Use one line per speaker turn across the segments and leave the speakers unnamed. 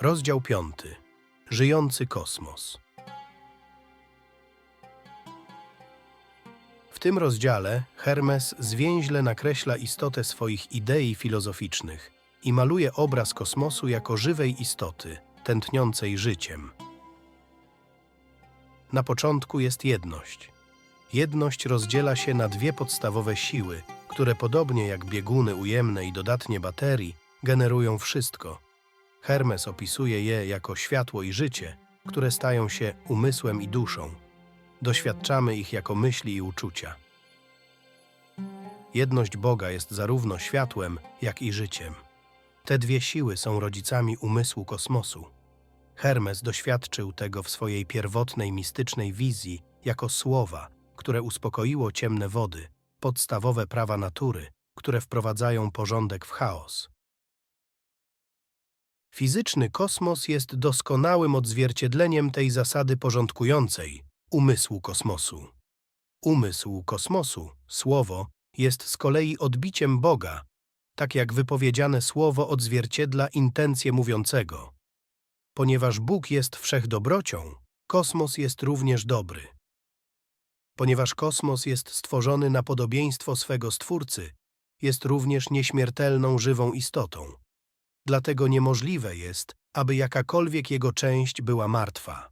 Rozdział 5. Żyjący kosmos. W tym rozdziale Hermes zwięźle nakreśla istotę swoich idei filozoficznych i maluje obraz kosmosu jako żywej istoty, tętniącej życiem. Na początku jest jedność. Jedność rozdziela się na dwie podstawowe siły, które podobnie jak bieguny ujemne i dodatnie baterii, generują wszystko. Hermes opisuje je jako światło i życie, które stają się umysłem i duszą. Doświadczamy ich jako myśli i uczucia. Jedność Boga jest zarówno światłem, jak i życiem. Te dwie siły są rodzicami umysłu kosmosu. Hermes doświadczył tego w swojej pierwotnej mistycznej wizji jako słowa, które uspokoiło ciemne wody, podstawowe prawa natury, które wprowadzają porządek w chaos. Fizyczny kosmos jest doskonałym odzwierciedleniem tej zasady porządkującej umysłu kosmosu. Umysł kosmosu, słowo, jest z kolei odbiciem Boga, tak jak wypowiedziane słowo odzwierciedla intencje mówiącego. Ponieważ Bóg jest wszechdobrocią, kosmos jest również dobry. Ponieważ kosmos jest stworzony na podobieństwo swego Stwórcy, jest również nieśmiertelną żywą istotą. Dlatego niemożliwe jest, aby jakakolwiek jego część była martwa.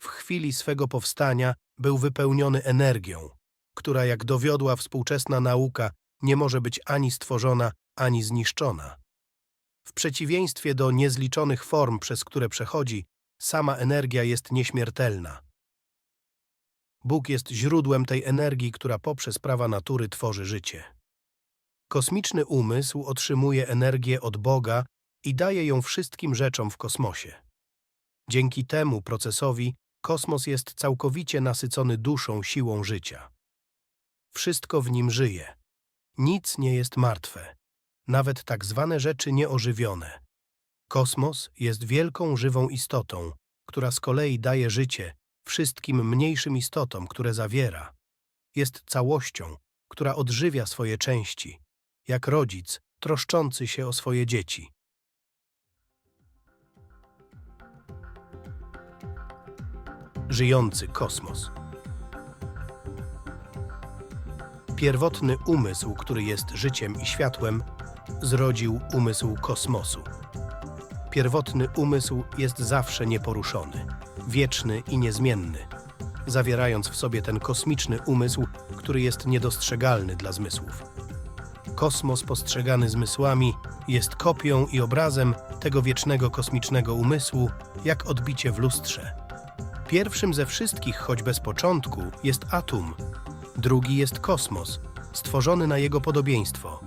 W chwili swego powstania był wypełniony energią, która, jak dowiodła współczesna nauka, nie może być ani stworzona, ani zniszczona. W przeciwieństwie do niezliczonych form, przez które przechodzi, sama energia jest nieśmiertelna. Bóg jest źródłem tej energii, która poprzez prawa natury tworzy życie. Kosmiczny umysł otrzymuje energię od Boga i daje ją wszystkim rzeczom w kosmosie. Dzięki temu procesowi kosmos jest całkowicie nasycony duszą siłą życia. Wszystko w nim żyje. Nic nie jest martwe, nawet tak zwane rzeczy nieożywione. Kosmos jest wielką żywą istotą, która z kolei daje życie wszystkim mniejszym istotom, które zawiera. Jest całością, która odżywia swoje części, jak rodzic troszczący się o swoje dzieci. Żyjący kosmos. Pierwotny umysł, który jest życiem i światłem, zrodził umysł kosmosu. Pierwotny umysł jest zawsze nieporuszony, wieczny i niezmienny, zawierając w sobie ten kosmiczny umysł, który jest niedostrzegalny dla zmysłów. Kosmos postrzegany zmysłami jest kopią i obrazem tego wiecznego kosmicznego umysłu, jak odbicie w lustrze. Pierwszym ze wszystkich, choć bez początku, jest atom, drugi jest kosmos, stworzony na jego podobieństwo.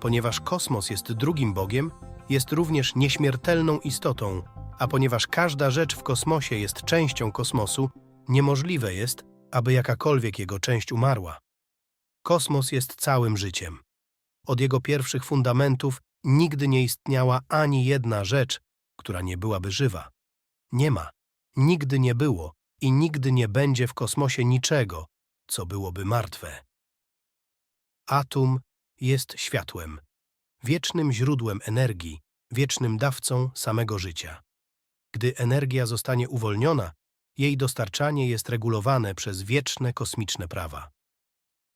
Ponieważ kosmos jest drugim Bogiem, jest również nieśmiertelną istotą, a ponieważ każda rzecz w kosmosie jest częścią kosmosu, niemożliwe jest, aby jakakolwiek jego część umarła. Kosmos jest całym życiem. Od jego pierwszych fundamentów nigdy nie istniała ani jedna rzecz, która nie byłaby żywa. Nie ma, nigdy nie było i nigdy nie będzie w kosmosie niczego, co byłoby martwe. Atom jest światłem, wiecznym źródłem energii, wiecznym dawcą samego życia. Gdy energia zostanie uwolniona, jej dostarczanie jest regulowane przez wieczne kosmiczne prawa.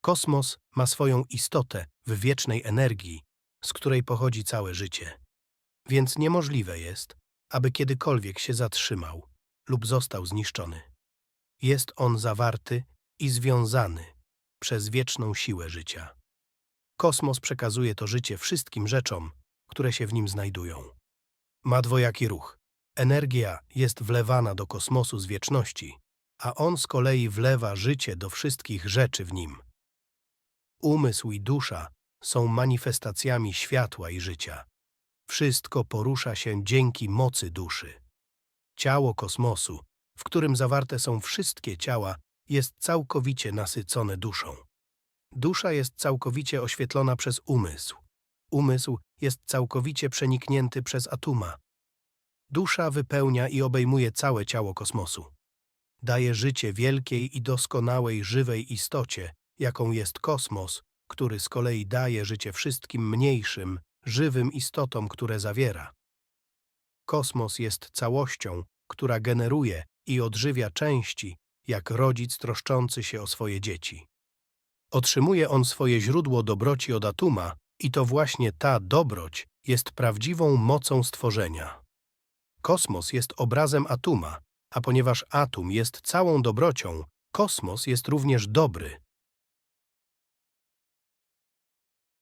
Kosmos ma swoją istotę w wiecznej energii, z której pochodzi całe życie. Więc niemożliwe jest, aby kiedykolwiek się zatrzymał lub został zniszczony. Jest on zawarty i związany przez wieczną siłę życia. Kosmos przekazuje to życie wszystkim rzeczom, które się w nim znajdują. Ma dwojaki ruch. Energia jest wlewana do kosmosu z wieczności, a on z kolei wlewa życie do wszystkich rzeczy w nim. Umysł i dusza są manifestacjami światła i życia. Wszystko porusza się dzięki mocy duszy. Ciało kosmosu, w którym zawarte są wszystkie ciała, jest całkowicie nasycone duszą. Dusza jest całkowicie oświetlona przez umysł. Umysł jest całkowicie przeniknięty przez atuma. Dusza wypełnia i obejmuje całe ciało kosmosu. Daje życie wielkiej i doskonałej żywej istocie, jaką jest kosmos, który z kolei daje życie wszystkim mniejszym, żywym istotom, które zawiera. Kosmos jest całością, która generuje i odżywia części, jak rodzic troszczący się o swoje dzieci. Otrzymuje on swoje źródło dobroci od atuma i to właśnie ta dobroć jest prawdziwą mocą stworzenia. Kosmos jest obrazem atuma, a ponieważ atum jest całą dobrocią, kosmos jest również dobry.